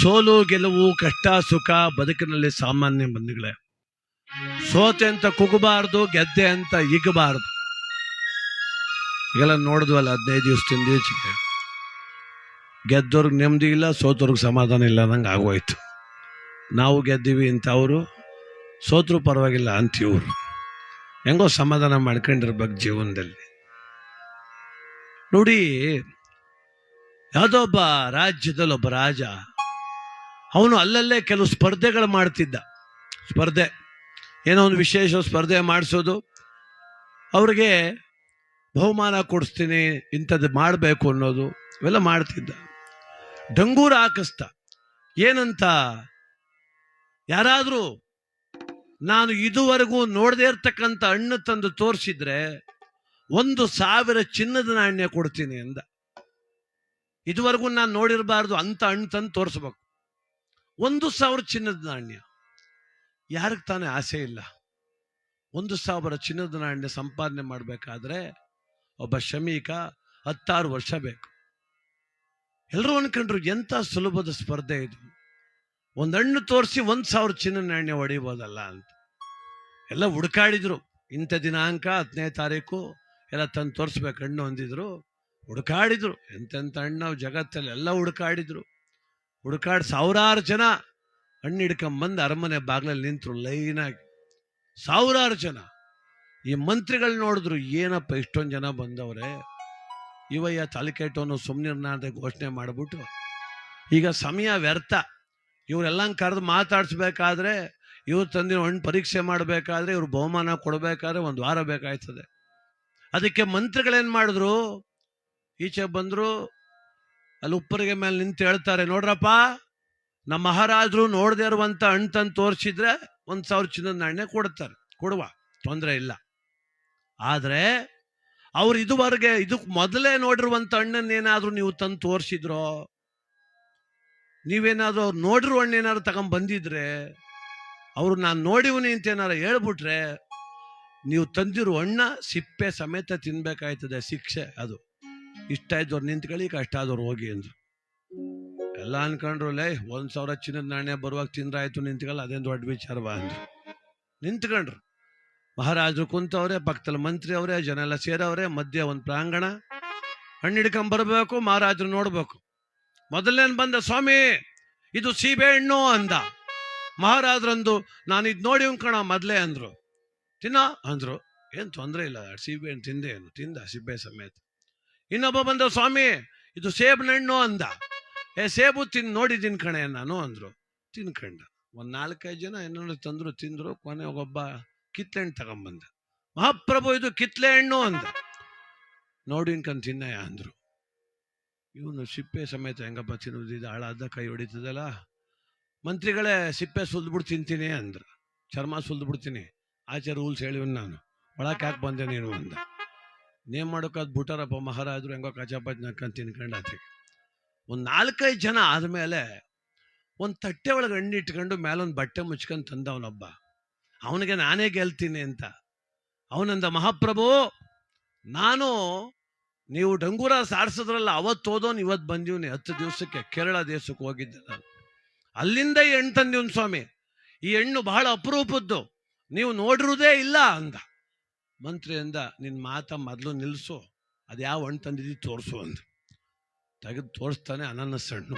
ಸೋಲು, ಗೆಲುವು, ಕಷ್ಟ, ಸುಖ ಬದುಕಿನಲ್ಲಿ ಸಾಮಾನ್ಯ ಬಂಧುಗಳೇ. ಸೋತೆ ಅಂತ ಕುಗಬಾರ್ದು, ಗೆದ್ದೆ ಅಂತ ಇಗಬಾರ್ದು ಈಗೆಲ್ಲ ನೋಡಿದ್ವಲ್ಲ ಹದಿನೈದು ದಿವಸದಿಂದ ಈಚೆಗೆ ಗೆದ್ದವ್ರಿಗೆ ನೆಮ್ಮದಿ ಇಲ್ಲ ಸೋತವ್ರಿಗೆ ಸಮಾಧಾನ ಇಲ್ಲ, ನಂಗೆ ಆಗೋಯ್ತು. ನಾವು ಗೆದ್ದೀವಿ ಅಂತ ಅವರು, ಸೋತ್ರು ಪರವಾಗಿಲ್ಲ ಅಂತ ಹೆಂಗೋ ಸಮಾಧಾನ ಮಾಡ್ಕೊಂಡಿರ್ಬೇಕು ಜೀವನದಲ್ಲಿ. ನೋಡಿ, ಯಾವುದೋ ಒಬ್ಬ ರಾಜ್ಯದಲ್ಲಿ ಒಬ್ಬ ರಾಜ ಅವನು ಅಲ್ಲಲ್ಲೇ ಕೆಲವು ಸ್ಪರ್ಧೆಗಳು ಮಾಡ್ತಿದ್ದ. ಸ್ಪರ್ಧೆ. ಏನೋ ಒಂದು ವಿಶೇಷ ಸ್ಪರ್ಧೆ ಮಾಡಿಸೋದು. ಅವ್ರಿಗೆ ಬಹುಮಾನ ಕೊಡಿಸ್ತೀನಿ, ಇಂಥದ್ದು ಮಾಡಬೇಕು ಅನ್ನೋದು ಇವೆಲ್ಲ ಮಾಡ್ತಿದ್ದ. ಡಂಗೂರ ಹಾಕಿಸ್ತ ಏನಂತ? ಯಾರಾದರೂ ನಾನು ಇದುವರೆಗೂ ನೋಡದೇ ಇರ್ತಕ್ಕಂಥ ಹಣ್ಣು ತಂದು ತೋರಿಸಿದ್ರೆ ಒಂದು ಸಾವಿರ ಚಿನ್ನದ ನಾಣ್ಯ ಕೊಡ್ತೀನಿ ಅಂದ. ಇದುವರೆಗೂ ನಾನು ನೋಡಿರಬಾರ್ದು ಅಂಥ ಹಣ್ಣು ತಂದು ತೋರಿಸ್ಬೇಕು. ಒಂದು ಸಾವಿರ ಚಿನ್ನದ ನಾಣ್ಯ. ಯಾರಿಗೆ ತಾನೇ ಆಸೆ ಇಲ್ಲ? ಒಂದು ಸಾವಿರ ಚಿನ್ನದ ನಾಣ್ಯ ಸಂಪಾದನೆ ಮಾಡಬೇಕಾದ್ರೆ ಒಬ್ಬ ಶ್ರಮಿಕ ಹತ್ತಾರು ವರ್ಷ ಬೇಕು. ಎಲ್ಲರೂ ಅನ್ಕೊಂಡ್ರು ಎಂಥ ಸುಲಭದ ಸ್ಪರ್ಧೆ ಇದು? ಒಂದು ಹಣ್ಣು ತೋರಿಸಿ ಒಂದು ಸಾವಿರ ಚಿನ್ನದ ನಾಣ್ಯ ಹೊಡಿಬೋದಲ್ಲ ಅಂತ. ಎಲ್ಲ ಹುಡುಕಾಡಿದ್ರು. ಇಂಥ ದಿನಾಂಕ ಹತ್ತನೇ ತಾರೀಕು ಎಲ್ಲ ತಂದು ತೋರಿಸ್ಬೇಕು, ಹಣ್ಣು ಹೊಂದಿದ್ರು ಹುಡುಕಾಡಿದ್ರು. ಎಂತೆಂಥ ಹಣ್ಣು ಜಗತ್ತಲ್ಲಿ ಎಲ್ಲ ಹುಡುಕಾಡಿದ್ರು. ಹುಡುಕಾಡಿ ಸಾವಿರಾರು ಜನ ಹಣ್ಣು ಹಿಡ್ಕೊಂಬಂದು ಅರಮನೆ ಬಾಗ್ಲಲ್ಲಿ ನಿಂತರು ಲೈನಾಗಿ ಸಾವಿರಾರು ಜನ. ಈ ಮಂತ್ರಿಗಳು ನೋಡಿದ್ರು ಏನಪ್ಪ ಇಷ್ಟೊಂದು ಜನ ಬಂದವ್ರೆ? ಇವಯ್ಯ ತಾಲಿಕೇಟವನ್ನು ಸುಮ್ಮನಿರ್ನ ಅಂತ ಘೋಷಣೆ ಮಾಡಿಬಿಟ್ಟು. ಈಗ ಸಮಯ ವ್ಯರ್ಥ. ಇವರೆಲ್ಲ ಕರೆದು ಮಾತಾಡಿಸ್ಬೇಕಾದ್ರೆ, ಇವ್ರು ತಂದಿರೋ ಹಣ್ಣು ಪರೀಕ್ಷೆ ಮಾಡಬೇಕಾದ್ರೆ, ಇವ್ರು ಬಹುಮಾನ ಕೊಡಬೇಕಾದ್ರೆ ಒಂದು ವಾರ ಬೇಕಾಯ್ತದೆ. ಅದಕ್ಕೆ ಮಂತ್ರಿಗಳೇನು ಮಾಡಿದ್ರು? ಈಚೆ ಬಂದರು ಅಲ್ಲಿ ಉಪ್ಪರಿಗೆ ಮೇಲೆ ನಿಂತು ಹೇಳ್ತಾರೆ, ನೋಡ್ರಪ್ಪ ನಮ್ಮ ಮಹಾರಾಜರು ನೋಡದೆ ಇರುವಂತ ಅಣ್ಣ ತಂದು ತೋರಿಸಿದ್ರೆ ಒಂದು ಸಾವಿರ ಚಿನ್ನದ ನಾಣ್ಯ ಕೊಡ್ತಾರೆ ಕೊಡುವ, ತೊಂದರೆ ಇಲ್ಲ. ಆದರೆ ಅವ್ರು ಇದುವರೆಗೆ ಇದಕ್ಕೆ ಮೊದಲೇ ನೋಡಿರುವಂತ ಹಣ್ಣನ್ನೇನಾದರೂ ನೀವು ತಂದು ತೋರಿಸಿದ್ರೋ, ನೀವೇನಾದ್ರೂ ಅವ್ರು ನೋಡಿರೋ ಹಣ್ಣು ಏನಾದ್ರು ತಗೊಂಡ್ ಬಂದಿದ್ರೆ, ಅವ್ರು ನಾನು ನೋಡಿವನಿ ಅಂತ ಏನಾರು ಹೇಳ್ಬಿಟ್ರೆ, ನೀವು ತಂದಿರೋ ಅಣ್ಣ ಸಿಪ್ಪೆ ಸಮೇತ ತಿನ್ಬೇಕಾಯ್ತದೆ, ಶಿಕ್ಷೆ ಅದು. ಇಷ್ಟ ಇದ್ದವ್ರು ನಿಂತ್ಕೊಳ್ಳಿ ಕಷ್ಟ ಆದವ್ರು ಹೋಗಿ ಅಂದ್ರು. ಎಲ್ಲ ಅನ್ಕೊಂಡ್ರು, ಲೇ, ಒಂದ್ ಸಾವಿರ ಚಿನ್ನದ ನಾಣ್ಯ ಬರುವಾಗ ತಿಂದ್ರಾಯ್ತು ನಿಂತ್ಕೊಳ್ಳ ಅದೇನು ದೊಡ್ಡ ವಿಚಾರವಾ ಅಂದ್ರು. ನಿಂತ್ಕೊಂಡ್ರು. ಮಹಾರಾಜರು ಕುಂತವ್ರೆ ಪಕ್ಕದಲ್ಲಿ ಮಂತ್ರಿ ಅವರೇ, ಜನ ಎಲ್ಲ ಸೇರವ್ರೆ, ಮಧ್ಯೆ ಒಂದು ಪ್ರಾಂಗಣ. ಹಣ್ಣು ಹಿಡ್ಕೊಂಬರ್ಬೇಕು ಮಹಾರಾಜರು ನೋಡ್ಬೇಕು. ಮೊದಲೇನ್ ಬಂದ, ಸ್ವಾಮಿ, ಇದು ಸೀಬೆ ಹಣ್ಣು ಅಂದ. ಮಹಾರಾಜರಂದು, ನಾನು ಇದು ನೋಡಿ ಕಣ, ಮೊದಲೇ ಅಂದ್ರು. ತಿನ್ನ, ಅಂದ್ರು. ಏನು ತೊಂದರೆ ಇಲ್ಲ, ಸೀಬೆ ಹಣ್ಣು ತಿಂದೆ ಏನು? ತಿಂದ ಸಿಬ್ಬೆ ಸಮೇತ. ಇನ್ನೊಬ್ಬ ಬಂದ, ಸ್ವಾಮಿ, ಇದು ಸೇಬಿನ ಹಣ್ಣು ಅಂದ. ಏ, ಸೇಬು ತಿನ್, ನೋಡಿದ್ದೀನಿ ಕಣೆ, ನಾನು ಅಂದ್ರು. ತಿನ್ಕಂಡ. ಒಂದ್ ನಾಲ್ಕೈದು ಜನ ಏನೋ ತಂದ್ರು, ತಿಂದ್ರು ಕೊನೆ ಒಬ್ಬ ಕಿತ್ಲೆ ಹಣ್ಣು ತಗೊಂಬಂದ. ಮಹಾಪ್ರಭು, ಇದು ಕಿತ್ಲೆ ಹಣ್ಣು ಅಂದ. ನೋಡಿ ಇನ್ಕಂಡ್ ತಿನ್ನಯ್ಯ, ಅಂದ್ರು. ಇವನು ಸಿಪ್ಪೆ ಸಮೇತ ಹೆಂಗಪ್ಪ ತಿನ್ನೋದು ಇದು ಹಾಳಾದ ಕೈ ಹೊಡಿತದಲ್ಲ. ಮಂತ್ರಿಗಳೇ, ಸಿಪ್ಪೆ ಸುಲ್ದ್ಬಿಟ್ಟು ತಿಂತೀನಿ, ಅಂದ್ರು. ಚರ್ಮ ಸುಲ್ದ್ಬಿಡ್ತೀನಿ. ಆಚೆ ರೂಲ್ಸ್ ಹೇಳಿವನು ನಾನು. ಒಳಕ್ಕೆ ಯಾಕೆ ಬಂದೆ ನೀನು? ಅಂದ. ನೇಮ್ ಮಾಡೋಕಾದ್ ಬಿಟ್ಟಾರಪ್ಪ ಮಹಾರಾಜರು ಹೆಂಗೋ ಕಚಾಪಚ್ ನಕ್ಕಂತ ತಿನ್ಕೊಂಡು ಆಚೆಗೆ ಒಂದು ನಾಲ್ಕೈದು ಜನ ಆದಮೇಲೆ ಒಂದು ತಟ್ಟೆ ಒಳಗೆ ಹಣ್ಣು ಇಟ್ಕೊಂಡು ಮೇಲೊಂದು ಬಟ್ಟೆ ಮುಚ್ಕೊಂಡು ತಂದವನೊಬ್ಬ. ಅವನಿಗೆ ನಾನೇ ಗೆಲ್ತೀನಿ ಅಂತ. ಅವನಂದ, ಮಹಾಪ್ರಭು, ನಾನು ನೀವು ಡಂಗೂರ ಸಾರಿಸಿದ್ರಲ್ಲ ಅವತ್ತು ಹೋದೋನು ಇವತ್ತು ಬಂದೀವ್ನಿ. ಹತ್ತು ದಿವಸಕ್ಕೆ ಕೇರಳ ದೇಶಕ್ಕೆ ಹೋಗಿದ್ದೆ ನಾನು. ಅಲ್ಲಿಂದ ಈ ಹೆಣ್ಣು ತಂದೀವ್ನು ಸ್ವಾಮಿ. ಈ ಹೆಣ್ಣು ಬಹಳ ಅಪರೂಪದ್ದು. ನೀವು ನೋಡಿರುವುದೇ ಇಲ್ಲ ಅಂದ. ಮಂತ್ರಿ ಅಂದ ನಿನ್ನ ಮಾತ ಮೊದಲು ನಿಲ್ಲಿಸು ಅದು ಯಾವ ಹಣ್ಣು ತಂದಿದ್ದು ತೋರಿಸು ಅಂದ. ತೆಗೆದು ತೋರಿಸ್ತಾನೆ ಅನನಸ್ ಹಣ್ಣು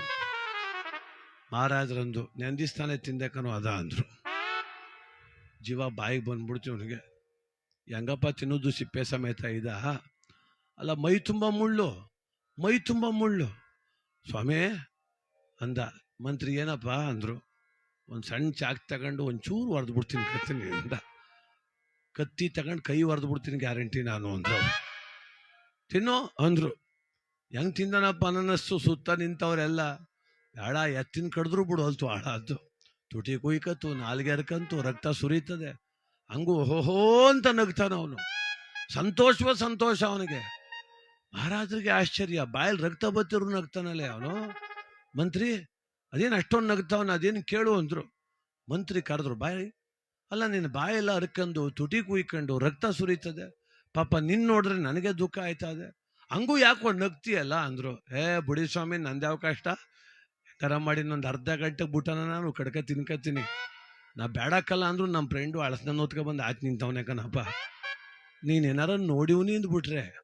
ಮಹಾರಾಜರಂದು, ನೆಂದಿಸ್ತಾನೆ ತಿಂದಕ್ಕನೋ ಅದ ಅಂದ್ರು. ಜೀವ ಬಾಯಿಗೆ ಬಂದ್ಬಿಡ್ತು ಅವನಿಗೆ ಹೆಂಗಪ್ಪ, ತಿನ್ನೋದು ಸಿಪ್ಪೆ ಸಮೇತ ಇದ? ಅಲ್ಲ, ಮೈ ತುಂಬ ಮುಳ್ಳು, ಮೈ ತುಂಬ ಮುಳ್ಳು. ಸ್ವಾಮಿ, ಅಂದ. ಮಂತ್ರಿ ಏನಪ್ಪ? ಅಂದ್ರು. ಒಂದು ಸಣ್ಣ ಚಾಕ್ ತಗೊಂಡು ಒಂಚೂರು ಹೊಡೆದ್ಬಿಡ್ತೀನಿ ಕತ್ತೀನಿ, ಅಂದ. ಕತ್ತಿ ತಗೊಂಡು ಕೈ ಹೊಡೆದು ಬಿಡ್ತೀನಿ ಗ್ಯಾರಂಟಿ ನಾನು ಅಂದ್ರು ತಿನ್ನೋ ಅಂದ್ರು. ಹೆಂಗ್ ತಿಂದನಪ್ಪ ಅನ್ನಸ್ಸು ಸುತ್ತ ನಿಂತವ್ರೆಲ್ಲ. ಬೇಡ ಎತ್ತಿನ ಕಡಿದ್ರು ಬಿಡು ಅಲ್ತು ಅದು. ತುಟಿ ಕುಯ್ಕತ್ತು, ನಾಲ್ಗೆ ಹರ್ಕಂತು ರಕ್ತ ಸುರಿತದೆ. ಹಂಗು ಹೋಹೋ ಅಂತ ನಗ್ತಾನ ಅವನು. ಸಂತೋಷವ ಸಂತೋಷ ಅವನಿಗೆ. ಮಹಾರಾಜರಿಗೆ ಆಶ್ಚರ್ಯ. ಬಾಯಲ್ಲಿ ರಕ್ತ ಬತ್ತಿರು ನಗ್ತಾನಲ್ಲೇ ಅವನು. ಮಂತ್ರಿ, ಅದೇನು ಅಷ್ಟೊಂದು ನಗ್ತಾವನ, ಅದೇನು ಕೇಳು ಅಂದ್ರು. ಮಂತ್ರಿ ಕರೆದ್ರು, ಬಾಯಿ ಅಲ್ಲ, ನಿನ್ನ ಬಾಯೆಲ್ಲ ಹರ್ಕೊಂಡು ತುಟಿ ಕುಯ್ಕೊಂಡು, ರಕ್ತ ಸುರಿತದೆ. ಪಾಪ ನಿನ್ನ ನೋಡಿದ್ರೆ ನನಗೆ ದುಃಖ ಆಯ್ತದೆ. ಹಂಗೂ ಯಾಕೋ ನಗ್ತಿಯಲ್ಲ ಅಂದರು. ಏ, ಬುಡಿ ಸ್ವಾಮಿ ನಂದ್ಯಾವ ಕಷ್ಟ? ಕರ ಮಾಡಿ ಇನ್ನೊಂದು ಅರ್ಧ ಗಂಟೆ ಬುಟನ ನಾನು ಕಡ್ಕ ತಿನ್ಕತ್ತೀನಿ. ನಾ ಬೇಡಕ್ಕಲ್ಲ ಅಂದ್ರು ನಮ್ಮ ಫ್ರೆಂಡು ಅಳಸ್ನ ಓದ್ಕೊ ಬಂದು, ಆಯ್ತು ನಿಂತವನೇ ಕಣಪ್ಪ. ನೀನು ಏನಾರ ನೋಡಿವ್ನಿ ಅಂದ್ಬಿಟ್ರೆ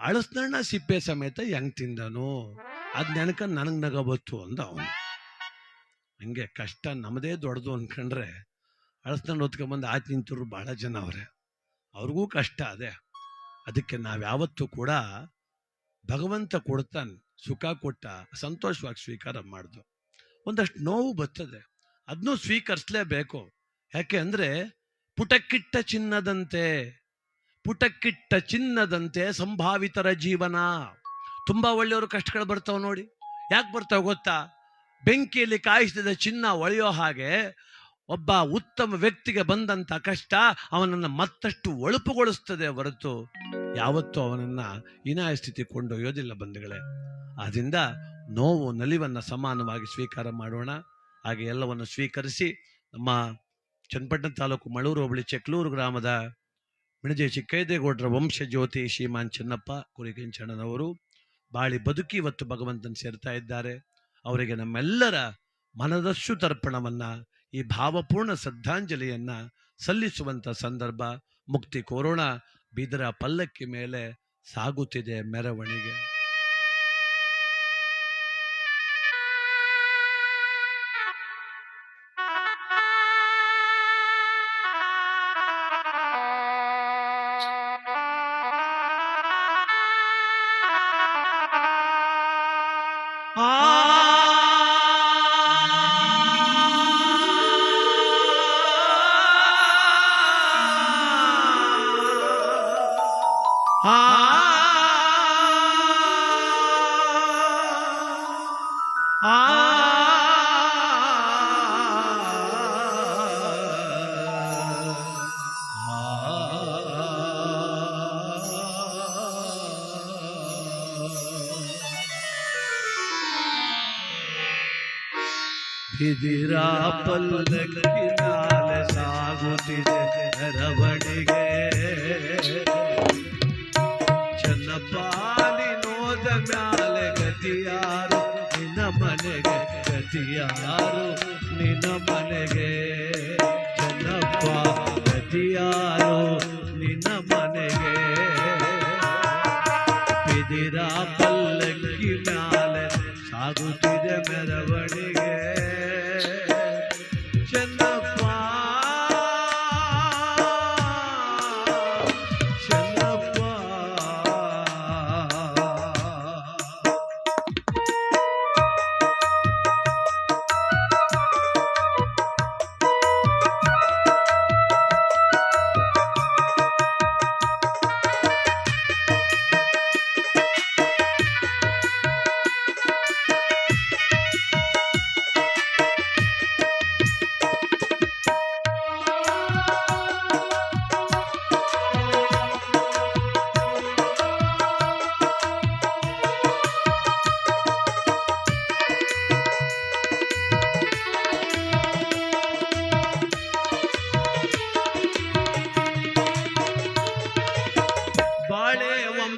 ಅಳಸ್ನಣ್ಣ ಸಿಪ್ಪೆ ಸಮೇತ ಹೆಂಗ್ ತಿಂದನು? ಅದ್ ನೆನಕ ನನಗ್ ನಗ ಬತ್ತು ಅಂದ ಅವನು. ಹಂಗೆ ಕಷ್ಟ ನಮ್ಮದೇ ದೊಡ್ಡದು ಅನ್ಕೊಂಡ್ರೆ ಅಳಸ್ನಣ್ಣ ಹೊತ್ಕೊಂಡ್ಬಂದು ಆಯ್ತು ನಿಂತರು ಬಹಳ ಜನ ಅವರೇ. ಅವ್ರಿಗೂ ಕಷ್ಟ ಅದೇ. ಅದಕ್ಕೆ ನಾವ್ಯಾವತ್ತೂ ಕೂಡ ಭಗವಂತ ಕೊಡ್ತಾನೆ, ಸುಖ ಕೊಟ್ಟ, ಸಂತೋಷವಾಗಿ ಸ್ವೀಕಾರ ಮಾಡ್ದು. ಒಂದಷ್ಟು ನೋವು ಬರ್ತದೆ. ಅದನ್ನೂ ಸ್ವೀಕರಿಸಲೇಬೇಕು. ಯಾಕೆ ಅಂದರೆ ಪುಟಕ್ಕಿಟ್ಟ ಚಿನ್ನದಂತೆ ಪುಟಕ್ಕಿಟ್ಟ ಚಿನ್ನದಂತೆ ಸಂಭಾವಿತರ ಜೀವನ. ತುಂಬಾ ಒಳ್ಳೆಯವರು ಕಷ್ಟಗಳು ಬರ್ತಾವ ನೋಡಿ. ಯಾಕೆ ಬರ್ತಾವ ಗೊತ್ತಾ? ಬೆಂಕಿಯಲ್ಲಿ ಕಾಯಿಸಿದ ಚಿನ್ನ ಒಳೆಯೋ ಹಾಗೆ ಒಬ್ಬ ಉತ್ತಮ ವ್ಯಕ್ತಿಗೆ ಬಂದಂತ ಕಷ್ಟ ಅವನನ್ನು ಮತ್ತಷ್ಟು ಒಳಪುಗೊಳಿಸ್ತದೆ ಹೊರತು ಯಾವತ್ತೂ ಅವನನ್ನ ಹೀನಾಯ ಸ್ಥಿತಿ ಕೊಂಡೊಯ್ಯೋದಿಲ್ಲ ಬಂಧುಗಳೇ. ಆದ್ರಿಂದ ನೋವು ನಲಿವನ್ನ ಸಮಾನವಾಗಿ ಸ್ವೀಕಾರ ಮಾಡೋಣ. ಹಾಗೆ ಎಲ್ಲವನ್ನು ಸ್ವೀಕರಿಸಿ ನಮ್ಮ ಚನ್ನಪಟ್ಟಣ ತಾಲೂಕು ಮಳೂರು ಹೋಬಳಿ ಚೆಕ್ಲೂರು ಗ್ರಾಮದ ಮಿಣಜೆ ಚಿಕ್ಕೈದೇಗೌಡರ ವಂಶ ಜ್ಯೋತಿ ಶ್ರೀಮಾನ್ ಚೆನ್ನಪ್ಪ ಕುರಿಕೆಂಚಣ್ಣನವರು ಬಾಳಿ ಬದುಕಿ ಇವತ್ತು ಭಗವಂತನ ಸೇರ್ತಾ ಇದ್ದಾರೆ. ಅವರಿಗೆ ನಮ್ಮೆಲ್ಲರ ಮನದಷ್ಟು ತರ್ಪಣವನ್ನ ಈ ಭಾವಪೂರ್ಣ ಶ್ರದ್ಧಾಂಜಲಿಯನ್ನ ಸಲ್ಲಿಸುವಂತ ಸಂದರ್ಭ ಮುಕ್ತಿ ಕೋರೋಣ ಬೀದರ ಪಲ್ಲಕ್ಕಿ ಮೇಲೆ ಸಾಗುತ್ತಿದೆ ಮೆರವಣಿಗೆ. ಬಿದಿರ ಪಲ್ಲಕ್ಕಿನಾಲೆ ಸಾಗುತ್ತಿದೆ ಮೆರವಣಿಗೆ ಚನ್ನಪಾಲಿ ನೋದ ಮ್ಯಾಲೆ ಗತಿಯಾರು ನಿನ್ನ ಮನೆಗೆ ಗತಿಯಾರು ನಿನ್ನ ಮನೆಗೆ ಚನ್ನಪ್ಪ ಗತಿಯಾರು ನಿನ್ನ ಮನೆಗೆ. ಬಿದಿರ ಪಲ್ಲಕ್ಕಿ ಮ್ಯಾಲೆ ಸಾಗುತ್ತಿದೆ ಮೆರವಣಿಗೆ.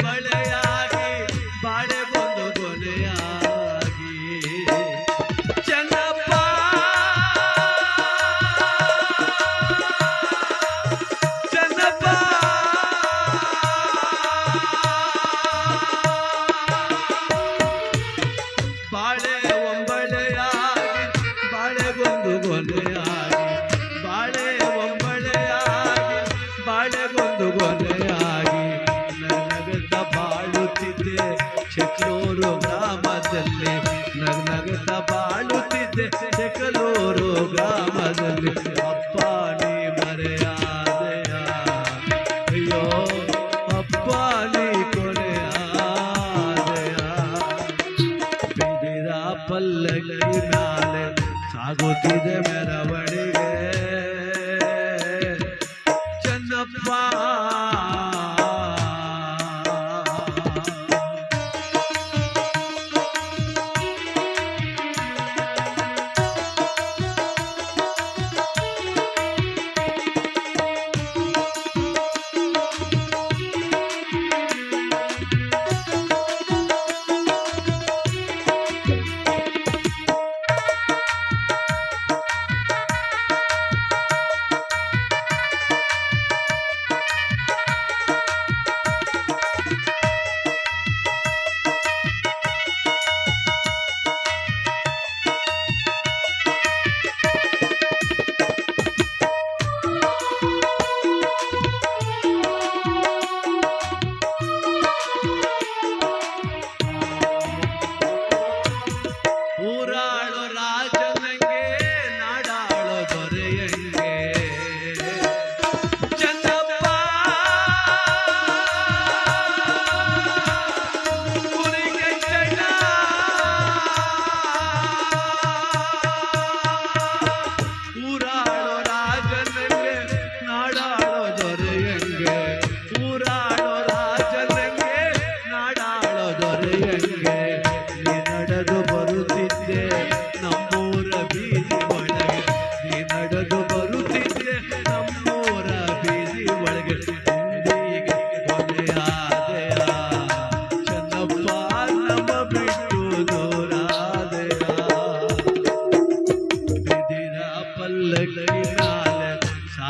ಬಾಳೆ ಸಾಗುತ್ತಿದೆ ಮೆರವಣಿಗೆ.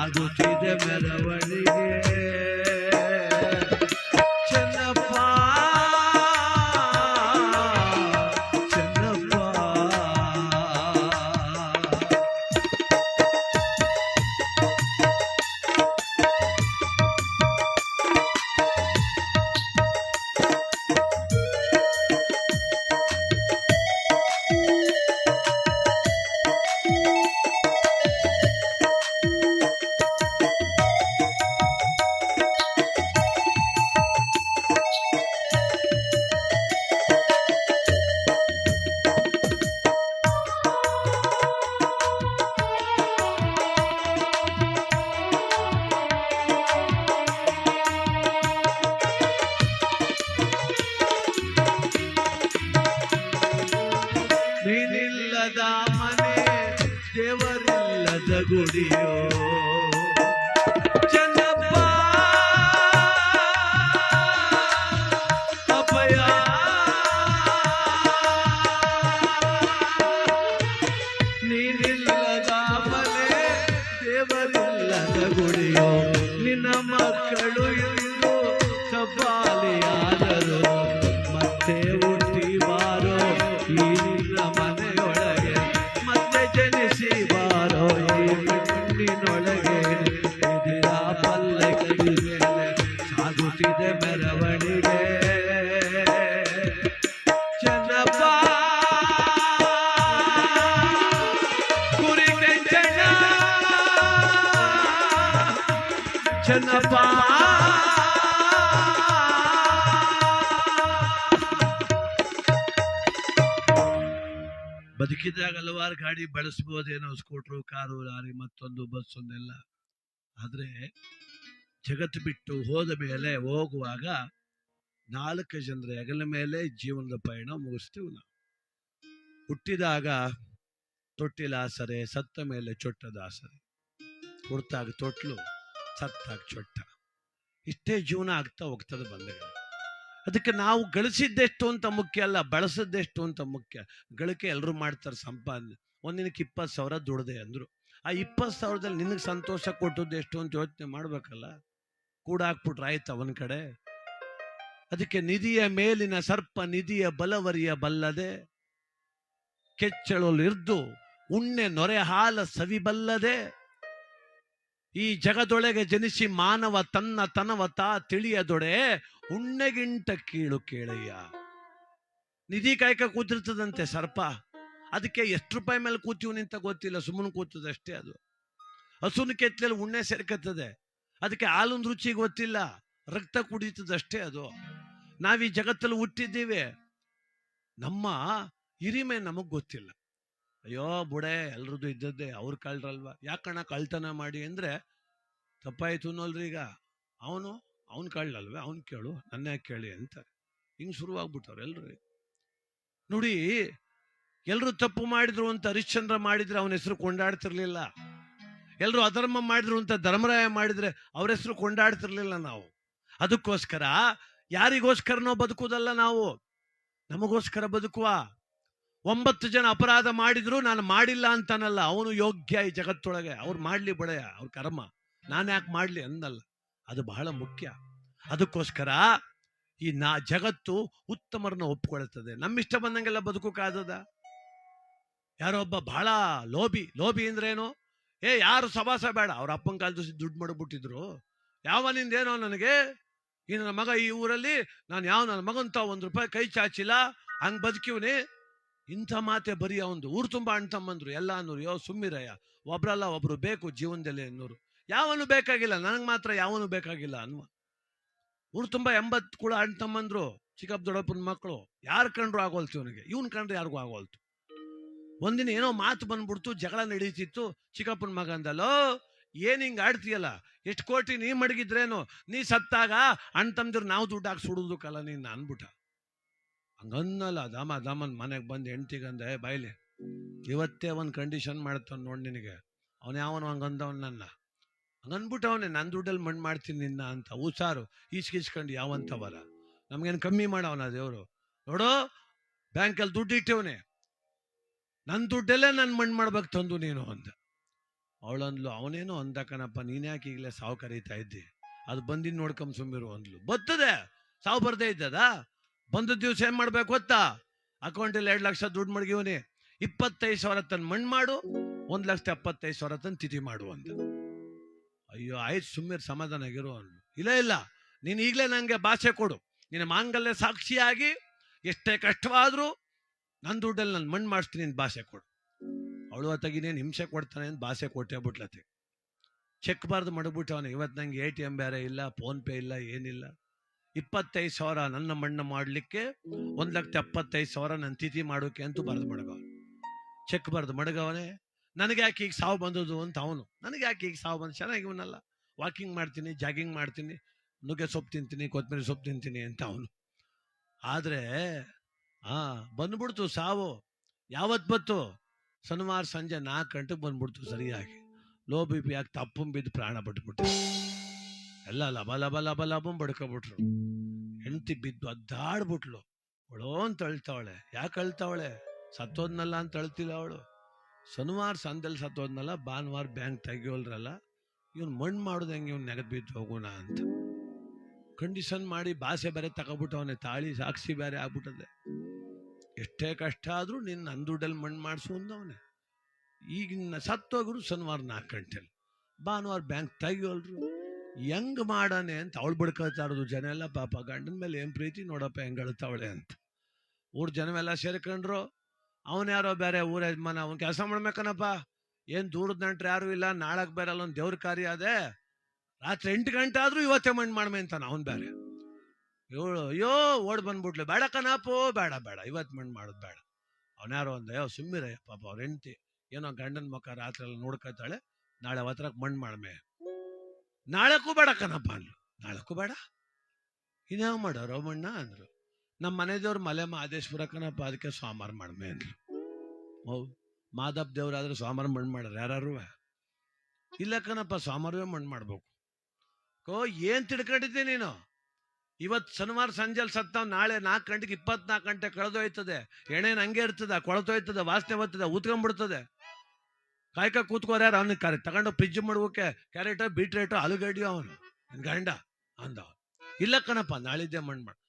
ಆಗುತ್ತಿದೆ ಮೆರವಣಿಗೆ Gudiyo. ಬದುಕಿದಾಗ ಹಲವಾರು ಗಾಡಿ ಬಳಸ್ಬೋದೇನೋ ಸ್ಕೂಟ್ರು, ಕಾರು, ಲಾರಿ, ಮತ್ತೊಂದು ಬಸ್ಸೊಂದೆಲ್ಲ. ಆದ್ರೆ ಜಗತ್ತು ಬಿಟ್ಟು ಹೋದ ಮೇಲೆ, ಹೋಗುವಾಗ ನಾಲ್ಕು ಜನರ ಹೆಗಲ ಮೇಲೆ ಜೀವನದ ಪಯಣ ಮುಗಿಸ್ತೀವಿ ನಾವು. ಹುಟ್ಟಿದಾಗ ತೊಟ್ಟಿಲಾಸರೆ, ಸತ್ತ ಮೇಲೆ ಚೊಟ್ಟದಾಸರೆ. ಹುಡ್ತಾಗ ತೊಟ್ಲು. ಸತ್ತಾಗ ಚೊಟ್ಟ. ಇಷ್ಟೇ ಜೀವನ ಆಗ್ತಾ ಹೋಗ್ತದೆ ಬಂದಗಳು ಅದಕ್ಕೆ ನಾವು ಗಳಿಸಿದ್ದೆಷ್ಟು ಅಂತ ಮುಖ್ಯ ಅಲ್ಲ, ಬಳಸದ್ದೆಷ್ಟು ಅಂತ ಮುಖ್ಯ. ಗಳಿಕೆ ಎಲ್ಲರೂ ಮಾಡ್ತಾರೆ ಸಂಪಾದನೆ. ಒಂದಿನಕ್ಕೆ ಇಪ್ಪತ್ತು ಸಾವಿರ ದುಡ್ದೆ ಅಂದರು. ಆ ಇಪ್ಪತ್ತು ಸಾವಿರದಲ್ಲಿ ನಿನಗೆ ಸಂತೋಷ ಕೊಟ್ಟದ್ದು ಎಷ್ಟು ಅಂತ ಯೋಚನೆ ಮಾಡ್ಬೇಕಲ್ಲ? ಕೂಡ ಹಾಕ್ಬಿಟ್ರೆ ಆಯ್ತು ಅವನ ಕಡೆ? ಅದಕ್ಕೆ ನಿಧಿಯ ಮೇಲಿನ ಸರ್ಪ ನಿಧಿಯ ಬಲವರಿಯ ಬಲ್ಲದೆ ಕೆಚ್ಚಳಲಿರ್ದು ಉಣ್ಣೆ ನೊರೆ ಹಾಲ ಸವಿಬಲ್ಲದೆ ಈ ಜಗದೊಳಗೆ ಜನಿಸಿ ಮಾನವ ತನ್ನ ತನವ ತಾ ತಿಳಿಯದೊಡೆ ಉಣ್ಣೆಗಿಂಟ ಕೀಳು ಕೇಳಯ್ಯ. ನಿಧಿ ಕಾಯ್ಕ ಕೂತಿರ್ತದಂತೆ ಸರ್ಪ. ಅದಕ್ಕೆ ಎಷ್ಟು ರೂಪಾಯಿ ಮೇಲೆ ಕೂತೀವಿ ನಿಂತ ಗೊತ್ತಿಲ್ಲ, ಸುಮ್ಮನೆ ಕೂತದಷ್ಟೇ ಅದು. ಹಸುನ ಕೆತ್ತಲಲ್ಲಿ ಉಣ್ಣೆ ಸೇರ್ಕತ್ತದೆ. ಅದಕ್ಕೆ ಹಾಲಿನ ರುಚಿ ಗೊತ್ತಿಲ್ಲ, ರಕ್ತ ಕುಡಿತದಷ್ಟೇ ಅದು. ನಾವೀ ಜಗತ್ತಲ್ಲಿ ಹುಟ್ಟಿದ್ದೀವಿ. ನಮ್ಮ ಹಿರಿಮೆ ನಮಗ್ ಗೊತ್ತಿಲ್ಲ. ಅಯ್ಯೋ ಬುಡೆ, ಎಲ್ರದ್ದು ಇದ್ದದ್ದೇ, ಅವ್ರ ಕಳ್ರಲ್ವಾ? ಯಾಕಣ್ಣ ಕಳ್ತನ ಮಾಡಿ ಅಂದ್ರೆ, ತಪ್ಪಾಯಿತು ಅನ್ನೋಲ್ರಿ ಈಗ. ಅವನು, ಅವನ್ ಕಳ್ಳಲ್ವೇ? ಅವನ್ ಕೇಳು, ನನ್ನ ಕೇಳಿ ಅಂತ. ಹಿಂಗೆ ಶುರುವಾಗ್ಬಿಟ್ಟವ್ರು ಎಲ್ರಿ. ನೋಡಿ ಎಲ್ಲರೂ ತಪ್ಪು ಮಾಡಿದ್ರು ಅಂತ ಹರಿಶ್ಚಂದ್ರ ಮಾಡಿದ್ರೆ ಅವನ ಹೆಸರು ಕೊಂಡಾಡ್ತಿರ್ಲಿಲ್ಲ. ಎಲ್ಲರೂ ಅಧರ್ಮ ಮಾಡಿದ್ರು ಅಂತ ಧರ್ಮರಾಯ ಮಾಡಿದ್ರೆ ಅವ್ರ ಹೆಸರು ಕೊಂಡಾಡ್ತಿರ್ಲಿಲ್ಲ ನಾವು. ಅದಕ್ಕೋಸ್ಕರ, ಯಾರಿಗೋಸ್ಕರನೋ ಬದುಕುದಲ್ಲ ನಾವು. ನಮಗೋಸ್ಕರ ಬದುಕುವ. ಒಂಬತ್ತು ಜನ ಅಪರಾಧ ಮಾಡಿದ್ರು ನಾನು ಮಾಡಿಲ್ಲ ಅಂತಾನಲ್ಲ, ಅವನು ಯೋಗ್ಯ ಈ ಜಗತ್ತೊಳಗೆ. ಅವ್ರು ಮಾಡ್ಲಿ ಬಳೆಯ ಅವ್ರ ಕರ್ಮ. ನಾನು ಯಾಕೆ ಮಾಡ್ಲಿ ಅಂದಲ್ಲ. ಅದು ಬಹಳ ಮುಖ್ಯ. ಅದಕ್ಕೋಸ್ಕರ ಈ ನಾ, ಜಗತ್ತು ಉತ್ತಮರನ್ನ ಒಪ್ಕೊಳ್ತದೆ. ನಮ್ಮಿಷ್ಟ ಬಂದಂಗೆಲ್ಲ ಬದುಕೋಕ್ಕಾಗದ ಯಾರೋ ಒಬ್ಬ ಬಹಳ ಲೋಭಿ ಲೋಭಿ ಅಂದ್ರೇನು? ಏ, ಯಾರು ಸವಾಸ ಬೇಡ. ಅವ್ರ ಅಪ್ಪನ ಕಾಲದ ದುಡ್ಡು ಮಾಡಿಬಿಟ್ಟಿದ್ರು. ಯಾವನಿಂದೇನೋ ನನಗೆ? ಈ ನನ್ನ ಮಗ ಈ ಊರಲ್ಲಿ, ನಾನು ಯಾವ ನನ್ನ ಮಗಂತ ಒಂದು ರೂಪಾಯಿ ಕೈ ಚಾಚಿಲ್ಲ, ಹಂಗ್ ಬದುಕಿವ್ನಿ. ಇಂಥ ಮಾತೆ ಬರೀ ಅವಂದು ಊರು ತುಂಬ ಅಣ್ಣ ತಮ್ಮಂದ್ರು ಎಲ್ಲ ಅನ್ನೋರು ಯೋ ಸುಮ್ಮಿರಯ್ಯ, ಒಬ್ರಲ್ಲ ಒಬ್ರು ಬೇಕು ಜೀವನದಲ್ಲಿ ಅನ್ನೋರು. ಯಾವನು ಬೇಕಾಗಿಲ್ಲ, ನನಗೆ ಮಾತ್ರ ಯಾವನು ಬೇಕಾಗಿಲ್ಲ ಅನ್ನುವ. ಊರು ತುಂಬ ಎಂಬತ್ತು ಕೂಡ ಅಣ್ಣ ತಮ್ಮಂದ್ರು ಚಿಕ್ಕಪ್ಪ ದೊಡ್ಡಪ್ಪನ ಮಕ್ಕಳು, ಯಾರು ಕಂಡ್ರು ಆಗೋಲ್ತು ಇವನಿಗೆ. ಇವನ್ ಕಂಡ್ರೆ ಯಾರಿಗೂ ಆಗೋಲ್ತು. ಒಂದಿನ ಏನೋ ಮಾತು ಬಂದ್ಬಿಡ್ತು, ಜಗಳ ನಡೀತಿತ್ತು, ಚಿಕ್ಕಪ್ಪನ ಮಗ ಅಂದಲ್ಲೋ ಏನ್ ಹಿಂಗ ಆಡ್ತೀಯಲ್ಲ? ಎಷ್ಟು ಕೋಟಿ ನೀ ಮಡಗಿದ್ರೇನು? ನೀ ಸತ್ತಾಗ ಅಣ್ಣ ತಮ್ಮದ್ರು ನಾವು ದುಡ್ಡು ಹಾಕಿ ಸುಡುದಕ್ಕಲ್ಲ ನೀನು ಅನ್ಬಿಟ್ಟ ಹಂಗನ್ನಲ್ಲ ದಾಮ, ದಾಮನ್ ಮನೆಗೆ ಬಂದು ಹೆಂಡ್ತಿಗಂದೆ ಬಾಯ್ಲಿ ಇವತ್ತೇ ಒಂದು ಕಂಡೀಷನ್ ಮಾಡ್ತಾನೆ ನೋಡಿ ನಿನಗೆ. ಅವನು ಯಾವನು ಹಂಗಂದವನ್ ನನ್ನ. ಹಂಗನ್ಬಿಟ್ಟವನೆ ನನ್ನ ದುಡ್ಡಲ್ಲಿ ಮಣ್ಣು ಮಾಡ್ತೀನಿ ನಿನ್ನ ಅಂತ, ಹುಷಾರು ಯಾವಂತ ಬರ ನಮ್ಗೇನು ಕಮ್ಮಿ ಮಾಡವನ ದೇವರು? ನೋಡು, ಬ್ಯಾಂಕಲ್ಲಿ ದುಡ್ಡು ಇಟ್ಟವನೆ. ನನ್ನ ದುಡ್ಡಲ್ಲೇ ನನ್ನ ಮಣ್ಣು ಮಾಡ್ಬೇಕು ತಂದು ನೀನು ಅಂದ. ಅವಳಂದ್ಲು, ಅವನೇನೋ ಅಂದ ಕಣಪ್ಪ ನೀನ್ಯಾಕೆ ಈಗಲೇ ಸಾವು ಕರೀತಾ ಇದ್ದಿ? ಅದು ಬಂದಿದ್ದು ನೋಡ್ಕೊಂಡ್ ಸುಮ್ಮಿರು, ಅಂದ್ಲು. ಬರ್ತದೆ ಸಾವು ಬರ್ದೇ ಇದ್ದದ? ಬಂದ ದಿವಸ ಏನ್ ಮಾಡ್ಬೇಕು ಗೊತ್ತಾ? ಅಕೌಂಟಲ್ಲಿ ಎರಡು ಲಕ್ಷ ದುಡ್ಡು ಮಡಗಿವನಿ. ಇಪ್ಪತ್ತೈದು ಸಾವಿರ ತನ್ ಮಣ್ಣು ಮಾಡು, ಒಂದ್ ಲಕ್ಷದ ಎಪ್ಪತ್ತೈದು ಸಾವಿರ ತನ್ ತಿಥಿ ಮಾಡು ಅಂತ. ಅಯ್ಯೋ, ಆಯ್ತು ಸುಮ್ಮನೆ ಸಮಾಧಾನ ಆಗಿರು ಅನ್ನು ಇಲ್ಲ ಇಲ್ಲ. ನೀನು ಈಗಲೇ ನನಗೆ ಭಾಷೆ ಕೊಡು. ನಿನ್ನ ಮಾಂಗಲ್ಯ ಸಾಕ್ಷಿಯಾಗಿ ಎಷ್ಟೇ ಕಷ್ಟವಾದ್ರೂ ನನ್ನ ದುಡ್ಡಲ್ಲಿ ನಾನು ಮಣ್ಣು ಮಾಡಿಸ್ತೀನಿ ಅಂತ ಭಾಷೆ ಕೊಡು. ಅವಳು ಅತ್ತಾಗಿನೇನು ಹಿಂಸೆ ಕೊಡ್ತಾನೆ ಅಂತ ಭಾಷೆ ಕೊಟ್ಟೆ ಬಿಟ್ಲತ್ತೆ ಚೆಕ್ ಬಾರ್ದು ಮಡಗ್ಬಿಟ್ಟವನು. ಇವತ್ತು ನಂಗೆ ಎ ಟಿ ಎಂ ಬೇರೆ ಇಲ್ಲ ಫೋನ್ ಪೇ ಇಲ್ಲ, ಏನಿಲ್ಲ. ಇಪ್ಪತ್ತೈದು ಸಾವಿರ ನನ್ನ ಮಣ್ಣು ಮಾಡಲಿಕ್ಕೆ, ಒಂದು ಲಕ್ಷ ಎಪ್ಪತ್ತೈದು ಸಾವಿರ ನನ್ನ ತಿಥಿ ಮಾಡೋಕೆ ಅಂತೂ ಬರೆದು ಮಡಗವ ಚೆಕ್ ಬರೆದು ಮಡಗವನೇ. ನನಗೆ ಯಾಕೆ ಈಗ ಸಾವು ಬಂದದ್ದು ಅಂತ ಅವನು. ನನಗೆ ಯಾಕೆ ಈಗ ಸಾವು ಬಂದು ಚೆನ್ನಾಗಿವನಲ್ಲ ವಾಕಿಂಗ್ ಮಾಡ್ತೀನಿ, ಜಾಗಿಂಗ್ ಮಾಡ್ತೀನಿ, ನುಗ್ಗೆ ಸೊಪ್ಪು ತಿಂತೀನಿ ಕೊತ್ತಂಬರಿ ಸೊಪ್ಪು ತಿಂತೀನಿ ಅಂತ ಅವನು. ಆದರೆ, ಆ, ಬಂದ್ಬಿಡ್ತು ಸಾವು. ಯಾವತ್ತು ಬತ್ತು ಶನಿವಾರ ಸಂಜೆ ನಾಲ್ಕು ಗಂಟೆಗೆ ಬಂದ್ಬಿಡ್ತು ಸರಿಯಾಗಿ. ಲೋ ಬಿ ಪಿ ಯಾಕೆ ತಪ್ಪು ಬಿದ್ದು ಪ್ರಾಣ ಬಿಟ್ಬಿಟ್ರು. ಎಲ್ಲ ಲಬ ಲಬ ಲಬ ಲಬಂ ಬಡ್ಕೊಬಿಟ್ರು. ಹೆಂಡತಿ ಬಿದ್ದು ಅದ್ದಾಡ್ಬಿಟ್ಲು. ಅವಳೋ ಅಂತ ಅಳ್ತಾವಳೆ. ಯಾಕೆ ಅಳ್ತಾವಳೆ? ಸತ್ತೋದ್ನಲ್ಲ ಅಂತ ಅಳ್ತಿಲ್ಲ ಅವಳು. ಶನಿವಾರ ಸಂದಲ್ಲಿ ಸತ್ತೋದ್ನಲ್ಲ, ಭಾನುವಾರ ಬ್ಯಾಂಕ್ ತೆಗಿಯೋಲ್ರಲ್ಲ, ಇವ್ನು ಮಣ್ಣು ಮಾಡೋದು ಹೆಂಗೆ ಇವ್ನು ನೆಗದ್ ಬಿದ್ದು ಹೋಗೋಣ ಅಂತ. ಕಂಡೀಷನ್ ಮಾಡಿ ಭಾಷೆ ಬೇರೆ ತಗೊಬಿಟ್ಟವನೆ, ತಾಳಿ ಸಾಕ್ಷಿ ಬೇರೆ ಆಗ್ಬಿಟ್ಟದೆ. ಎಷ್ಟೇ ಕಷ್ಟ ಆದ್ರೂ ನಿನ್ನ ನನ್ನ ದುಡ್ಡಲ್ಲಿ ಮಣ್ಣು ಮಾಡಿಸು ಅಂದವನೆ. ಈಗಿನ ಸತ್ತೋಗ್ರು ಶನಿವಾರ ನಾಲ್ಕು ಗಂಟೆಲಿ. ಭಾನುವಾರ ಬ್ಯಾಂಕ್ ತೆಗಿಯೋಲ್ರು. ಹೆಂಗ್ ಮಾಡಾನೆ ಅಂತ ಅವಳು ಇರೋದು ಜನ ಎಲ್ಲ ಪಾಪ ಗಂಡನ ಮೇಲೆ ಏನ್ ಪ್ರೀತಿ ನೋಡಪ್ಪ ಹೆಂಗ್ ಅಳ್ತಾವಳೆ ಅಂತ. ಊರ್ ಜನವೆಲ್ಲ ಸೇರ್ಕೊಂಡ್ರು. ಅವನ್ ಯಾರೋ ಬೇರೆ ಊರ ಯಜಮಾನ, ಅವ್ನು ಕೆಲಸ ಮಾಡ್ಬೇಕನಪ್ಪ. ಏನ್ ದೂರದ ನಂಟ್ರು ಯಾರು ಇಲ್ಲ, ನಾಳಕ್ ಬೇರೆ ಅಲ್ಲೊಂದ್ ದೇವ್ರ ಕಾರ್ಯ ಅದೇ. ರಾತ್ರಿ ಎಂಟು ಗಂಟೆ ಆದ್ರೂ ಇವತ್ತೇ ಮಣ್ಣು ಮಾಡ್ಮೆ ಅಂತಾನ ಅವನ್ ಬೇರೆ ಇವಳು, ಅಯ್ಯೋ, ಓಡ್ ಬಂದ್ಬಿಟ್ಲು. ಬೇಡ ಕಣಪ್ಪೋ, ಬೇಡ ಬೇಡ. ಇವತ್ತು ಮಣ್ಣು ಮಾಡೋದು ಬೇಡ. ಅವನ್ಯಾರೋ ಒಂದ್, ಅಯ್ಯೋ ಸುಮ್ಮಿರ ಪಾಪ ಅವ್ರ ಹೆಂಡತಿ. ಏನೋ ಗಂಡನ ಮುಖ ರಾತ್ರಿ ಎಲ್ಲ ನೋಡ್ಕೊತಾಳೆ ನಾಳೆ ಅವತ್ರಕ್ಕೆ ಮಣ್ಣು ಮಾಡ್ಮೆ. ನಾಳಕ್ಕೂ ಬೇಡ ಕಣಪ್ಪ ಅಂದ್ರು ನಾಳಕ್ಕೂ ಬೇಡ. ಇನ್ಯಾವ ಮಾಡೋ ರೋಮಣ್ಣ ಅಂದ್ರು. ನಮ್ಮ ಮನೆದೇವ್ರು ಮಲೆ ಮಹದೇಶ್ವರ ಕಣಪ್ಪ ಅದಕ್ಕೆ ಸೋಮವಾರ ಮಾಡ್ಮೆ ಅಂದ್ರು. ಹೌದು ಮಾದಪ್ಪ ದೇವ್ರಾದ್ರೆ ಸ್ವಾಮಾರ ಮಣ್ಣು ಮಾಡ್ಯಾರ ಯಾರು ಇಲ್ಲ ಕಣಪ್ಪ ಸೋಮವಾರವೇ ಮಣ್ಣು ಮಾಡ್ಬೇಕು. ಓ ಏನ್ ತಿಳ್ಕೊಂಡಿದ್ದೆ ನೀನು? ಇವತ್ತು ಶನಿವಾರ ಸಂಜೆಲಿ ಸತ್ತಾವ್, ನಾಳೆ ನಾಲ್ಕು ಗಂಟೆಗೆ ಇಪ್ಪತ್ನಾಲ್ಕು ಗಂಟೆ ಕಳೆದೋಯ್ತದೆ. ಎಣೆನ್ ಹಂಗೆ ಇರ್ತದೆ, ಕೊಳತೋಯ್ತದೆ, ವಾಸನೆ ಬರ್ತದೆ ಉತ್ಕೊಂಡ್ಬಿಡ್ತದೆ ಕಾಯ್ಕ ಕೂತ್ಕೋರ ಯಾರು? ಅವನಿಗೆ ಕರೆ, ತಗೊಂಡು ಫ್ರಿಜ್ ಮಾಡ್ಬೇಕೆ ಕ್ಯಾರೆಟ್ ಬೀಟ್ರೇಟ್ ಆಲೂಗಡ್ಡಿ ಅವನು. ಗಂಡ ಅಂದ ಇಲ್ಲ ಕಣಪ್ಪ, ನಾಳಿದ್ದೆ ಮಣ್ಣು ಮಾಡು.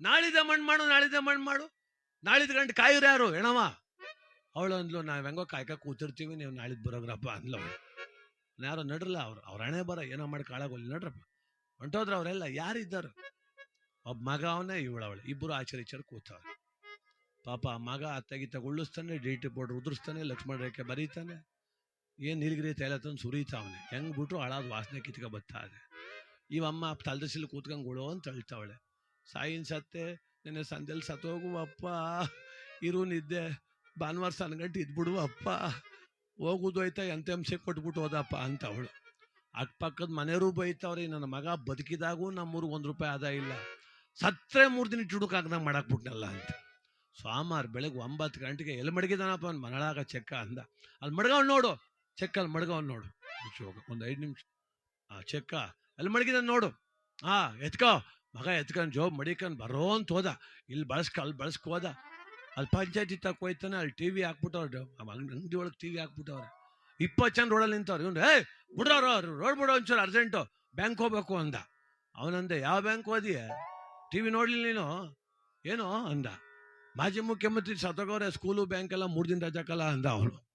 ನಾಳಿದ್ದೆ ಮಣ್ಣು ಮಾಡು, ನಾಳಿದ್ದೆ ಮಣ್ಣು ಮಾಡು. ನಾಳಿದ್ ಗಂಟೆ ಕಾಯೋರು ಯಾರು? ಹೆಣವ ಅವಳು ಅಂದ್ಲು ನಾವು ಹೆಂಗೋ ಕಾಯ್ಕ ಕೂತಿರ್ತೀವಿ, ನೀವು ನಾಳಿದ್ ಬರೋಗ್ರಪ್ಪ ಅಂದ್ಲು ಅವಳು. ಯಾರೋ ನಡ್ರಲ್ಲ, ಅವ್ರು, ಅವ್ರ ಹಣೆ ಬರ, ಏನೋ ಮಾಡಿ ಕಾಳಾಗೋಲಿ ನಡ್ರಪ್ಪ. ಹೊಂಟೋದ್ರ ಅವರೆಲ್ಲ, ಯಾರಿದ್ದಾರೆ? ಒಬ್ಬ ಮಗ ಅವನೇ ಇವಳವಳು ಇಬ್ಬರು ಆಚರಿಚರು ಕೂತವ್ರು. ಪಾಪ ಮಗ ಅತ್ತಗಿತ್ತ ಉಳ್ಳಿಸ್ತಾನೆ, ಡಿ ಟಿ ಬೋರ್ಡ್ ಉದುರಿಸ್ತಾನೆ, ಲಕ್ಷ್ಮಣ ರೇಖೆ ಬರೀತಾನೆ. ಏನ್ ನೀಲಗಿರಿ ತೈಲ ತಂದು ಸುರಿತಾವನೆ ಹೆಂಗ್ ಬಿಟ್ರು ಹಾಳಾದ ವಾಸನೆ ಕಿತ್ಕ ಬತ್ತಾ ಇದೆ ಇವಮ್ಮ ತಲ್ದಸಿಲ್ ಕೂತ್ಕೊಂಡ್ ಗುಳೋ ಅಂತ ಅಳ್ತಾವಳೆ ಸಾಯಿನ್ ಸತ್ತೆ, ನೆನ್ನೆ ಸಂಜೆಲ್ ಸತ್ತೋಗು ಅಪ್ಪ ಇರು ನಿದ್ದೆ. ಭಾನುವಾರ ಸನ್ಗಂಟು ಇದ್ಬಿಡು ಅಪ್ಪ ಹೋಗುದು ಹೋಯ್ತಾ ಅಂಶ ಕೊಟ್ಬಿಟ್ಟು ಹೋದಪ್ಪ ಅಂತ ಅವಳು. ಅಕ್ಕಪಕ್ಕದ ಮನೆಯವರು ಬೈತಾವ್ರಿ, ನನ್ನ ಮಗ ಬದುಕಿದಾಗೂ ನಮ್ಮೂರಿಗೆ ಒಂದು ರೂಪಾಯಿ ಆದಾಯ ಇಲ್ಲ. ಸತ್ತರೆ ಮೂರು ದಿನ ಚುಡುಕಾಗ್ದಂಗ ಮಾಡಾಕ್ಬಿಟ್ನಲ್ಲ ಅಂತ. ಸ್ವಾಮಾರ್ ಬೆಳಗ್ಗೆ ಒಂಬತ್ತು ಗಂಟೆಗೆ ಎಲ್ಲಿ ಮಡಗಿದಾನಪ್ಪ ಮನಳಾಗ ಚೆಕ್ಕ ಅಂದ. ಅಲ್ಲಿ ಮಡ್ಗವ್ ನೋಡು. ಚೆಕ್ ಅಲ್ಲಿ ಮಡ್ಗವ್ ನೋಡು ಒಂದು ಐದು ನಿಮಿಷ. ಆ ಚೆಕ್ಕ ಅಲ್ಲಿ ಮಡಗಿದ ನೋಡು? ಆ, ಎತ್ಕೋ. ಮಗ ಎತ್ಕೊಂಡ್ ಜೋಬ್ ಮಡಿಕೊಂಡ್ ಬರೋ ಅಂತ ಹೋದ. ಇಲ್ಲಿ ಬಳಸ್ಕ, ಅಲ್ಲಿ ಬಳಸ್ಕ ಹೋದ. ಅಲ್ಲಿ ಪಂಚಾಯತಿ ಹೋಯ್ತಾನೆ, ಅಲ್ಲಿ ಟಿವಿ ಹಾಕ್ಬಿಟ್ಟವ್ರು. ಅಂಗಡಿ ಒಳಗೆ ಟಿವಿ ಹಾಕ್ಬಿಟ್ಟವ್ರೆ. ಇಪ್ಪತ್ತು ಜನ ರೋಡಲ್ಲಿ ನಿಂತವ್ರು. ಇವ್ನು ಏ ಅವ್ರು ರೋಡ್ ಬಿಡೋ ಒಂಚೂರು ಅರ್ಜೆಂಟು. ಬ್ಯಾಂಕ್ ಹೋಗ್ಬೇಕು ಅಂದ. ಅವನಂದೆ, ಯಾವ ಬ್ಯಾಂಕ್ ಹೋದಿಯ? ಟಿವಿ ನೋಡ್ಲಿಲ್ಲ ನೀನು. ಏನೋ? ಅಂದ. ಮಾಜಿ ಮುಖ್ಯಮಂತ್ರಿ ಸತಗೌರ ಸ್ಕೂಲು ಬ್ಯಾಂಕ್ ಎಲ್ಲ ಮೂರ್ ದಿನ ರಜಾಕಲ್ಲ ಅಂದ ಅವನು.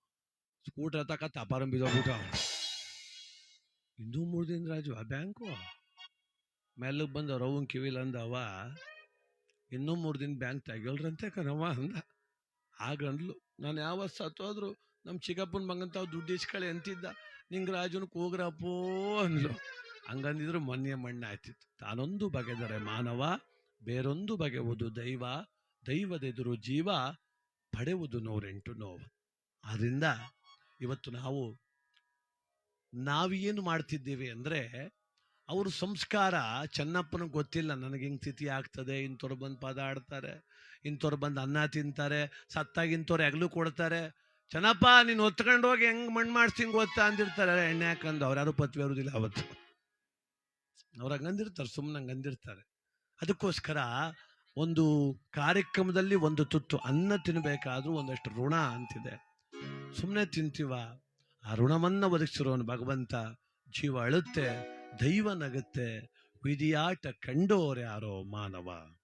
ಸ್ಕೂಟರ್ ತಕ ತಪಾರಂ ಬಿದ್ದೋಗ್ಬಿಟ್ಟು ಹಿಂದೂ ಮೂರ್ ದಿನ ರಾಜು ಆ ಬ್ಯಾಂಕು. ಮೆಲ್ಲಗ್ ಬಂದ ರವನ್ ಕಿವಿಲ್ ಅಂದವ ಇನ್ನೂ ಮೂರು ದಿನ ಬ್ಯಾಂಕ್ ತೆಗಿಯೋಲ್ರಂತೆ ಕಣವ ಅಂದ. ಆಗಂದ್ಲು ನಾನು ಯಾವ ಸತ್ತೋದ್ರು ನಮ್ಮ ಚಿಕ್ಕಪ್ಪನ ಮಗಂತಾವ್ ದುಡ್ಡು ಇಸ್ಕಳಿ ಅಂತಿದ್ದ, ನಿಂಗೆ ರಾಜನ ಕೂಗ್ರಪ್ಪೋ ಅಂದ್ಲು. ಹಂಗಂದಿದ್ರು ಮೊನ್ನೆ ಮಣ್ಣ ಆಯ್ತಿತ್ತು. ತಾನೊಂದು ಬಗೆದರೆ ಮಾನವ, ಬೇರೊಂದು ಬಗೆವುದು ದೈವ, ದೈವದೆದುರು ಜೀವ ಪಡೆಯುವುದು ನೂರೆಂಟು ನೋವು. ಆದ್ರಿಂದ ಇವತ್ತು ನಾವು ನಾವೇನು ಮಾಡ್ತಿದ್ದೀವಿ ಅಂದರೆ ಅವರು ಸಂಸ್ಕಾರ ಚೆನ್ನಪ್ಪನ ಗೊತ್ತಿಲ್ಲ. ನನಗೆ ಹಿಂಗೆ ಸ್ಥಿತಿ ಆಗ್ತದೆ, ಇಂಥವ್ರು ಬಂದು ಪದ ಆಡ್ತಾರೆ, ಇಂಥವ್ರು ಬಂದು ಅನ್ನ ತಿಂತಾರೆ, ಸತ್ತಾಗಿ ಇಂಥವ್ರು ಹೆಗ್ಲು ಕೊಡ್ತಾರೆ. ಚೆನ್ನಪ್ಪ, ನೀನು ಹೊತ್ಕೊಂಡು ಹೋಗಿ ಹೆಂಗೆ ಮಣ್ಣು ಹಿಂಗೆ ಗೊತ್ತಾ ಅಂದಿರ್ತಾರೆ. ಎಣ್ಣೆ ಹಾಕಂದು ಅವ್ರು ಯಾರು ಪತ್ವಿ ಇರೋದಿಲ್ಲ ಅವತ್ತು. ಅವ್ರು ಹಂಗಂದಿರ್ತಾರೆ ಸುಮ್ಮನೆ ಹಂಗಂದಿರ್ತಾರೆ ಅದಕ್ಕೋಸ್ಕರ ಒಂದು ಕಾರ್ಯಕ್ರಮದಲ್ಲಿ ಒಂದು ತುತ್ತು ಅನ್ನ ತಿನ್ನಬೇಕಾದ್ರೂ ಒಂದಷ್ಟು ಋಣ ಅಂತಿದೆ. ಸುಮ್ಮನೆ ತಿಂತೀವ? ಆ ಋಣವನ್ನ ಒದಗಿಸಿರೋನು ಭಗವಂತ. ಜೀವ ಅಳುತ್ತೆ ದೈವ ನಗುತ್ತೆ. ವಿಧಿಯಾಟ ಕಂಡೋರ್ಯಾರೋ ಮಾನವ.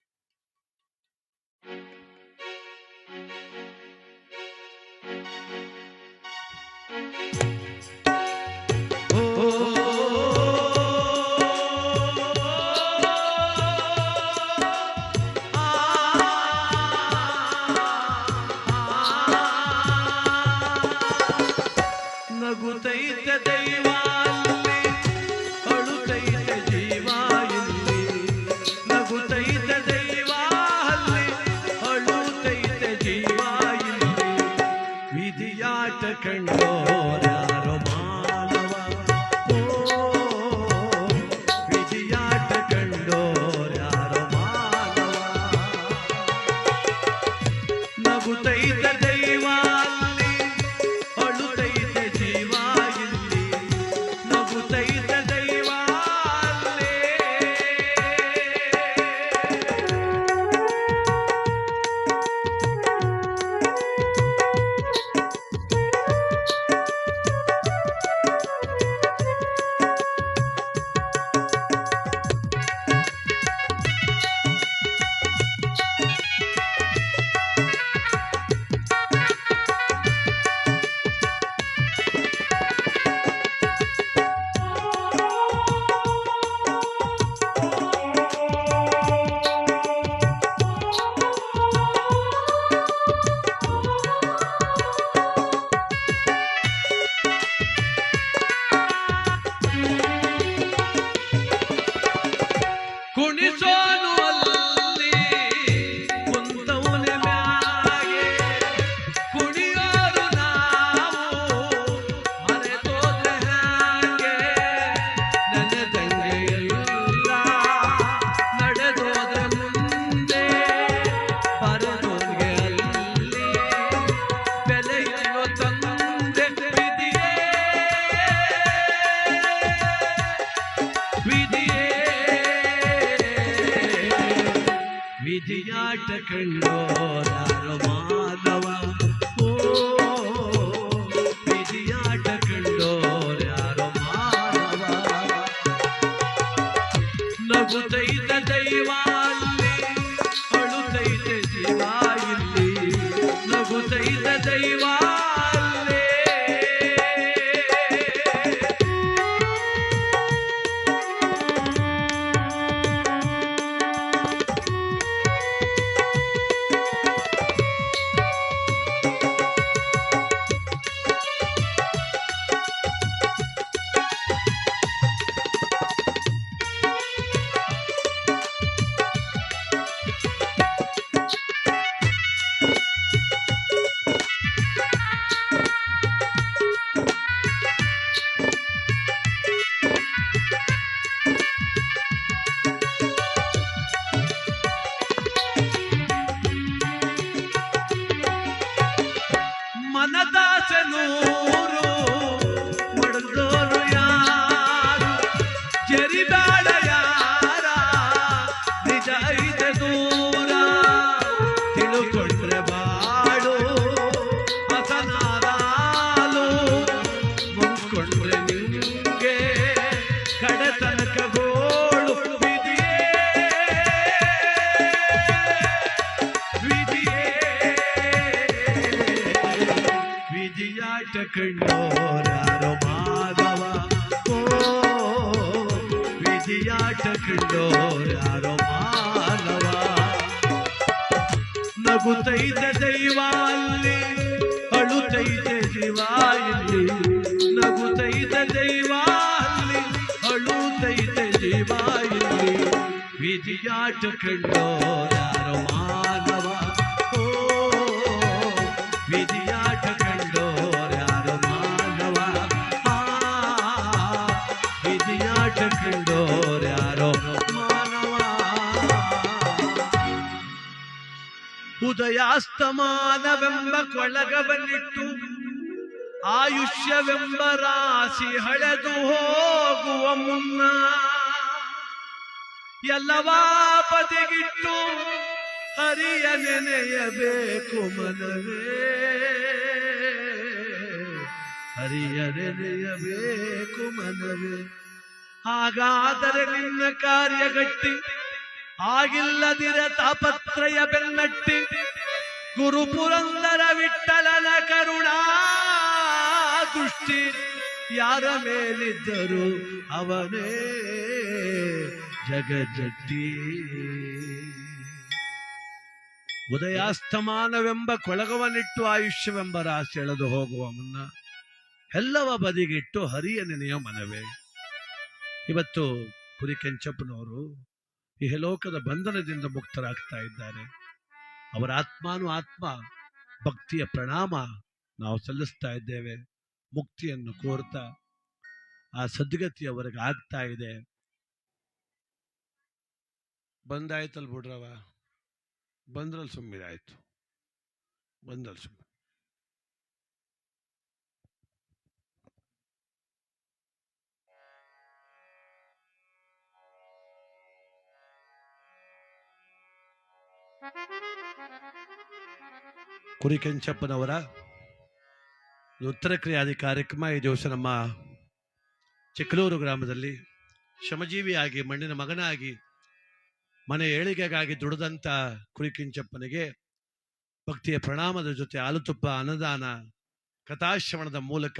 ಕಂಡೋರಾರೋ ಕಂಡೋರಾರೋ ಮಾಧವ. ಓ ಅಲ್ಲಿ ಜೀವ ಅಲ್ಲಿ ಜೀವ ಓ ಉದಯಾಸ್ತಮಾನವೆಂಬ ಕೊಳಗವನ್ನಿಟ್ಟು ಆಯುಷ್ಯವೆಂಬ ರಾಶಿ ಹಳೆದು ಹೋಗುವ ಮುನ್ನ ಎಲ್ಲವಾ ಬದಿಗಿಟ್ಟು ಹರಿಯ ನೆನೆಯಬೇಕು ಮನವೇ. ಹರಿಯ ನೆನೆಯಬೇಕು ಮನವೇ. ಹಾಗಾದರೆ ನಿನ್ನ ಕಾರ್ಯಗಟ್ಟಿ ಆಗಿಲ್ಲದಿರ ತಾಪತ್ರಯ ಬೆನ್ನಟ್ಟಿ ಗುರು ಪುರಂದರ ವಿಠಲನ ಕರುಣಾ ದೃಷ್ಟಿ. ಯಾರ ಮೇಲಿದ್ದರು ಅವನೇ ಜಗಜಟ್ಟಿ ಉದಯಾಸ್ತಮಾನವೆಂಬ ಕೊಳಗವನಿಟ್ಟು ಆಯುಷ್ಯವೆಂಬ ರಾಶಿ ಎಳೆದು ಹೋಗುವ ಮುನ್ನ ಎಲ್ಲವ ಬದಿಗಿಟ್ಟು ಹರಿಯ ನೆನೆಯ ಮನವೇ. ಇವತ್ತು ಕುರಿ ಕೆಂಚಪ್ಪನವರು ಇಹಲೋಕದ ಬಂಧನದಿಂದ ಮುಕ್ತರಾಗ್ತಾ ಇದ್ದಾರೆ. ಅವರ ಆತ್ಮಾನು ಆತ್ಮ, ಭಕ್ತಿಯ ಪ್ರಣಾಮ ನಾವು ಸಲ್ಲಿಸ್ತಾ ಇದ್ದೇವೆ, ಮುಕ್ತಿಯನ್ನು ಕೋರ್ತಾ ಆ ಸದ್ಗತಿ ಅವರಿಗೆ ಆಗ್ತಾ ಇದೆ. ಬಂದಾಯ್ತಲ್ ಬಿಡ್ರವ ಬಂದ್ರಲ್ಲಿ ಸುಮ್ಮಿದಾಯ್ತು. ಬಂದಲ್ಲಿ ಸುಮ್ಮನೆ ಕುರಿ ಕೆಂಚಪ್ಪನವರ ಈ ಉತ್ತರ ಕ್ರಿಯಾದಿ ಕಾರ್ಯಕ್ರಮ ಈ ದಿವಸ ನಮ್ಮ ಚಿಕ್ಕಲೂರು ಗ್ರಾಮದಲ್ಲಿ ಶ್ರಮಜೀವಿಯಾಗಿ ಮಣ್ಣಿನ ಮಗನಾಗಿ ಮನೆ ಏಳಿಗೆಗಾಗಿ ದುಡಿದಂತ ಕುರಿ ಕೆಂಚಪ್ಪನಿಗೆ ಭಕ್ತಿಯ ಪ್ರಣಾಮದ ಜೊತೆ ಆಲುತುಪ್ಪ ಅನ್ನದಾನ ಕಥಾಶ್ರವಣದ ಮೂಲಕ